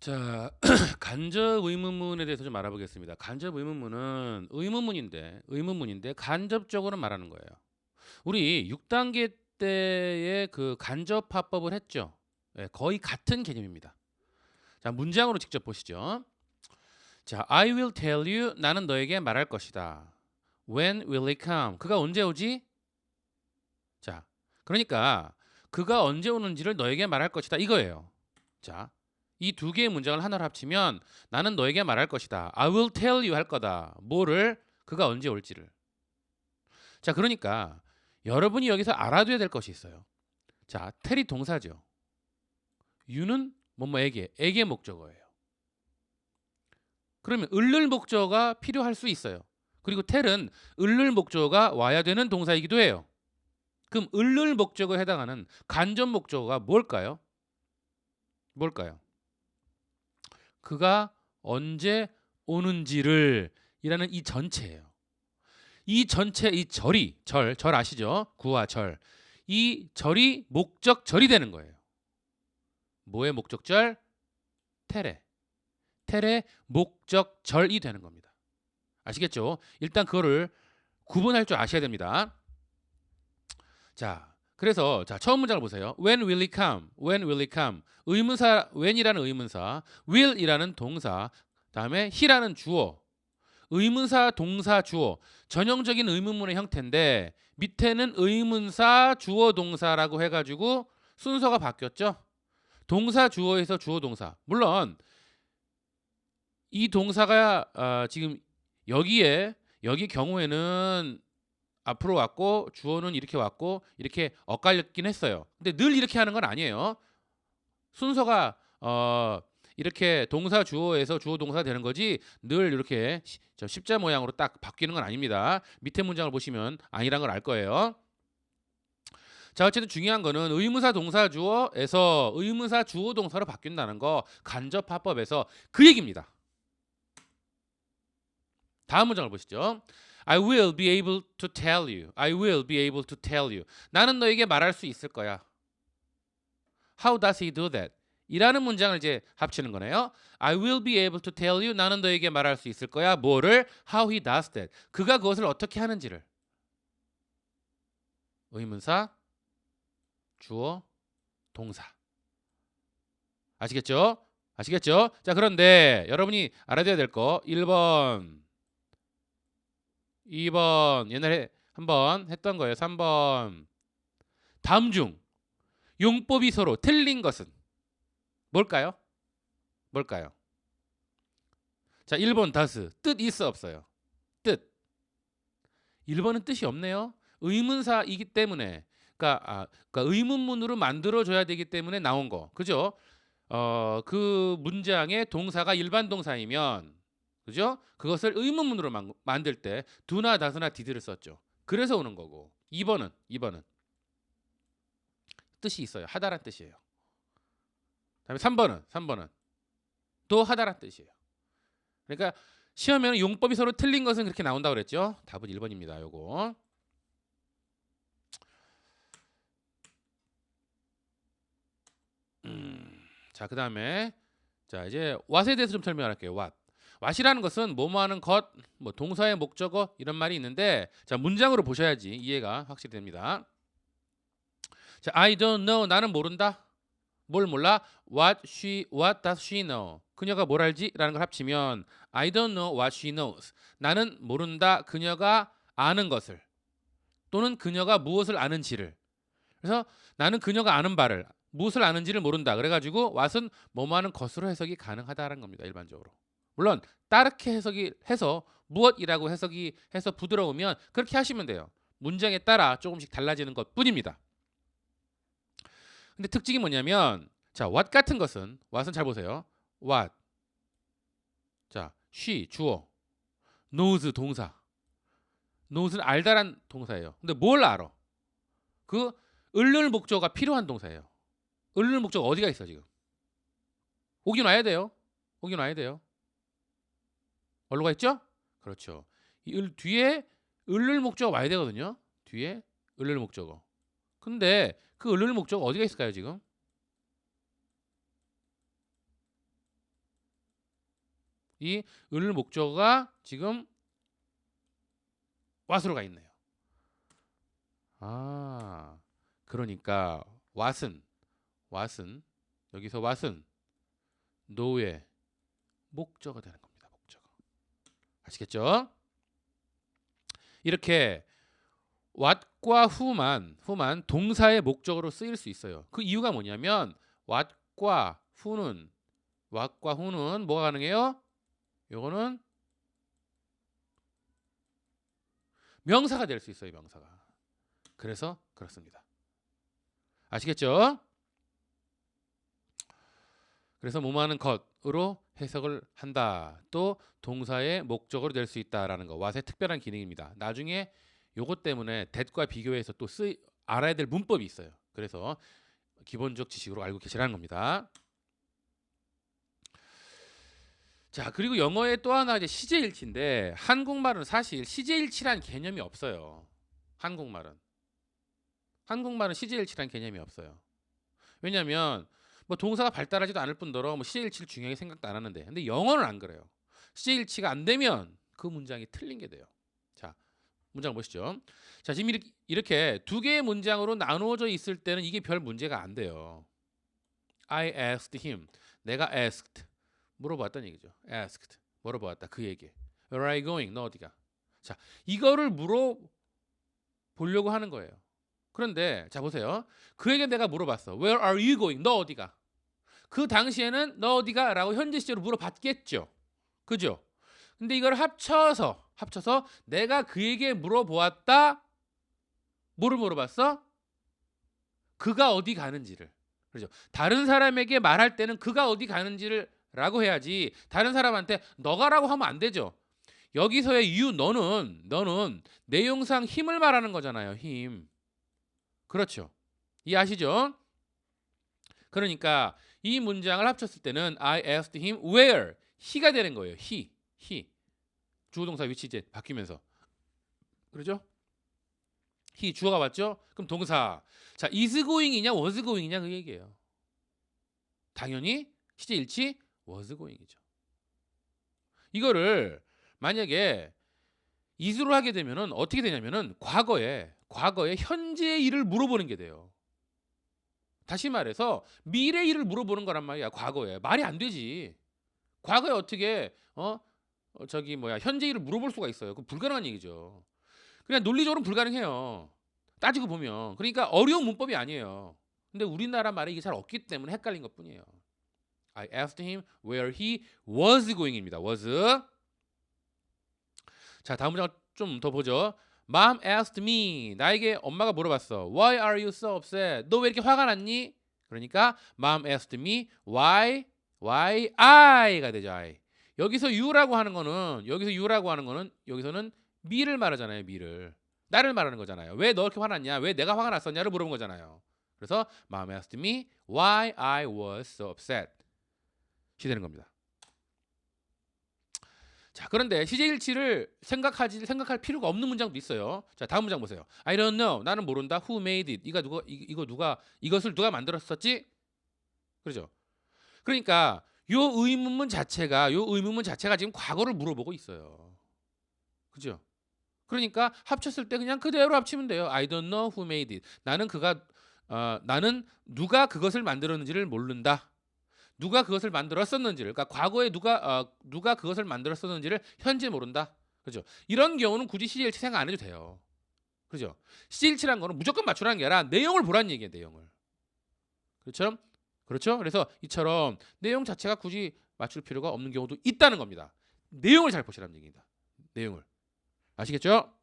자, 간접 의문문에 대해서 좀 알아보겠습니다. 간접 의문문은 의문문인데 의문문인데 간접적으로 말하는 거예요. 우리 6단계 때에 그 간접 화법을 했죠. 예, 거의 같은 개념입니다. 자, 문장으로 직접 보시죠. 자, I will tell you 나는 너에게 말할 것이다. When will it come? 그가 언제 오지? 자, 그러니까 그가 언제 오는지를 너에게 말할 것이다 이거예요. 자, 이 두 개의 문장을 하나로 합치면 나는 너에게 말할 것이다. I will tell you 할 거다. 뭐를 그가 언제 올지를. 자, 그러니까 여러분이 여기서 알아둬야 될 것이 있어요. 자, 텔이 동사죠. you는 뭐뭐에게, 에게 목적어예요. 그러면 을를 목적어가 필요할 수 있어요. 그리고 텔은 을를 목적어가 와야 되는 동사이기도 해요. 그럼 을를 목적어에 해당하는 간접 목적어가 뭘까요? 뭘까요? 그가 언제 오는지를 이라는 이 전체예요. 이 전체 이 절이 절, 절 아시죠? 구와 절. 이 절이 목적절이 되는 거예요. 뭐의 목적절? 테레. 테레 목적절이 되는 겁니다. 아시겠죠? 일단 그거를 구분할 줄 아셔야 됩니다. 자, 그래서 자 처음 문장을 보세요. When will it come? When will it come? 의문사 when이라는 의문사, will이라는 동사, 다음에 he라는 주어, 의문사, 동사, 주어 전형적인 의문문의 형태인데 밑에는 의문사, 주어, 동사라고 해가지고 순서가 바뀌었죠. 동사, 주어에서 주어, 동사. 물론 이 동사가 어, 지금 여기에 여기 경우에는 앞으로 왔고 주어는 이렇게 왔고 이렇게 엇갈렸긴 했어요. 근데 늘 이렇게 하는 건 아니에요. 순서가 어 이렇게 동사 주어에서 주어 동사 되는 거지 늘 이렇게 십자 모양으로 딱 바뀌는 건 아닙니다. 밑에 문장을 보시면 아니란 걸 알 거예요. 자 어쨌든 중요한 거는 의문사 동사 주어에서 의문사 주어 동사로 바뀐다는 거 간접 화법에서 그 얘기입니다. 다음 문장을 보시죠. I will be able to tell you. I will be able to tell you. 나는 너에게 말할 수 있을 거야. How does he do that? 이라는 문장을 이제 합치는 거네요. I will be able to tell you. 나는 너에게 말할 수 있을 거야. 뭐를? How he does that. 그가 그것을 어떻게 하는지를. 의문사, 주어, 동사. 아시겠죠? 아시겠죠? 자, 그런데 여러분이 알아둬야 될 거 1번 2번 옛날에 한번 했던 거예요. 3번 다음 중 용법이 서로 틀린 것은 뭘까요? 뭘까요? 자, 1번 다스 뜻 있어 없어요. 뜻. 1번은 뜻이 없네요. 의문사이기 때문에 그러니까, 아, 그러니까 의문문으로 만들어 줘야 되기 때문에 나온 거. 그죠? 어, 그 문장의 동사가 일반 동사이면 그죠? 그것을 의문문으로 만, 만들 때 두나 다스나 디드를 썼죠. 그래서 오는 거고. 2번은 2번은 뜻이 있어요. 하다란 뜻이에요. 그다음에 3번은 3번은 또 하다란 뜻이에요. 그러니까 시험에는 용법이 서로 틀린 것은 그렇게 나온다고 그랬죠. 답은 1번입니다. 요거. 음, 자, 그다음에 자, 이제 what에 대해서 좀 설명할게요. what. What이라는 것은 뭐뭐 하는 것, 뭐 동사의 목적어 이런 말이 있는데 자, 문장으로 보셔야지 이해가 확실히 됩니다. 자, I don't know. 나는 모른다. 뭘 몰라? What she what does she know? 그녀가 뭘 알지?라는 걸 합치면 I don't know what she knows. 나는 모른다. 그녀가 아는 것을 또는 그녀가 무엇을 아는지를. 그래서 나는 그녀가 아는 바를 무엇을 아는지를 모른다. 그래가지고 what은 뭐뭐 하는 것으로 해석이 가능하다는 겁니다. 일반적으로. 물론 따르게 해석이 해서 무엇이라고 해석이 해서 부드러우면 그렇게 하시면 돼요. 문장에 따라 조금씩 달라지는 것 뿐입니다. 근데 특징이 뭐냐면 자 what 같은 것은 what은 잘 보세요. what 자 she 주어 knows 동사 knows는 알다란 동사예요. 근데 뭘 알아? 그 을를 목적어가 필요한 동사예요. 을를 목적 어디가 있어 지금? 오긴 와야 돼요. 오긴 와야 돼요. 어디로 가 있죠? 그렇죠. 이 을 뒤에 을을 목적어 와야 되거든요. 뒤에 을을 목적어. 근데 그 을을 목적어 어디가 있을까요 지금? 이 을 목적어가 지금 what으로 가 있네요. 아, 그러니까 what은 what은 여기서 what은 no의 목적어 되는. 목적어. 아시겠죠? 이렇게 what과 who만 who만 동사의 목적어로 쓰일 수 있어요. 그 이유가 뭐냐면 what과 who는 what과 who는 뭐가 가능해요? 요거는 명사가 될 수 있어요, 명사가. 그래서 그렇습니다. 아시겠죠? 그래서 뭐뭐하는 것으로 해석을 한다. 또 동사의 목적어로 될 수 있다라는 거. 왓의 특별한 기능입니다. 나중에 요것 때문에 that과 비교해서 또 쓰, 알아야 될 문법이 있어요. 그래서 기본적 지식으로 알고 계시라는 겁니다. 자 그리고 영어에 또 하나 이제 시제일치인데 한국말은 사실 시제일치란 개념이 없어요. 한국말은 한국말은 시제일치란 개념이 없어요. 왜냐하면 뭐 동사가 발달하지도 않을 뿐더러 뭐 시제일치를 중요하게 생각도 안 하는데 근데 영어는 안 그래요. 시제일치가 안 되면 그 문장이 틀린 게 돼요. 자 문장 보시죠. 자 지금 이렇게, 이렇게 두 개의 문장으로 나누어져 있을 때는 이게 별 문제가 안 돼요. I asked him. 내가 asked. 물어봤다는 얘기죠. asked. 물어보았다. 그 얘기. Where are you going? 너 어디가? 자, 이거를 물어 보려고 하는 거예요. 그런데 자 보세요. 그에게 내가 물어봤어. Where are you going? 너 어디가? 그 당시에는 너 어디가?라고 현재 시제로 물어봤겠죠. 그죠? 근데 이걸 합쳐서 합쳐서 내가 그에게 물어보았다. 뭐를 물어봤어? 그가 어디 가는지를. 그렇죠. 다른 사람에게 말할 때는 그가 어디 가는지를 라고 해야지 다른 사람한테 너가라고 하면 안 되죠. 여기서의 you 너는 너는 내용상 힘을 말하는 거잖아요. 힘. 그렇죠. 이해하시죠? 그러니까 이 문장을 합쳤을 때는 I asked him where he가 되는 거예요. he. he. 주어동사 위치 이제 바뀌면서. 그렇죠? he 주어가 맞죠? 그럼 동사. 자, is going이냐 was going이냐 그 얘기예요. 당연히 시제 일치 was going이죠. 이거를 만약에 is로 하게 되면은 어떻게 되냐면은 과거에 과거에 현재의 일을 물어보는 게 돼요. 다시 말해서 미래 일을 물어보는 거란 말이야. 과거에 말이 안 되지. 과거에 어떻게 어, 어 저기 뭐야 현재 일을 물어볼 수가 있어요. 그 불가능한 얘기죠. 그냥 논리적으로 불가능해요. 따지고 보면 그러니까 어려운 문법이 아니에요. 근데 우리나라 말에 이게 잘 없기 때문에 헷갈린 것 뿐이에요. I asked him where he was going입니다. was. 자 다음 문장 좀 더 보죠. Mom asked me. 나에게 엄마가 물어봤어. Why are you so upset? 너 왜 이렇게 화가 났니? 그러니까 Mom asked me why why I가 되죠. I. 여기서 you라고 하는 거는 여기서 you라고 하는 거는 여기서는 me를 말하잖아요. me를. 나를 말하는 거잖아요. 왜 너 이렇게 화났냐? 왜 내가 화가 났었냐를 물어본 거잖아요. 그래서 Mom asked me why I was so upset. 시 되는 겁니다. 자, 그런데 시제 일치를 생각하지 생각할 필요가 없는 문장도 있어요. 자, 다음 문장 보세요. I don't know. 나는 모른다. Who made it? 이가 누가 이, 이거 누가 이것을 누가 만들었었지? 그렇죠? 그러니까 요 의문문 자체가 요 의문문 자체가 지금 과거를 물어보고 있어요. 그죠? 그러니까 합쳤을 때 그냥 그대로 합치면 돼요. I don't know who made it. 나는 그가 어, 나는 누가 그것을 만들었는지를 모른다. 누가 그것을 만들었었는지를 그러니까 과거에 누가 어, 누가 그것을 만들었었는지를 현재 모른다. 그죠? 이런 경우는 굳이 시제일치 생각 안 해도 돼요. 그죠? 시제일치란 거는 무조건 맞추라는 게 아니라 내용을 보라는 얘기예요, 내용을. 그렇죠? 그렇죠? 그래서 이처럼 내용 자체가 굳이 맞출 필요가 없는 경우도 있다는 겁니다. 내용을 잘 보시라는 얘기입니다. 내용을. 아시겠죠?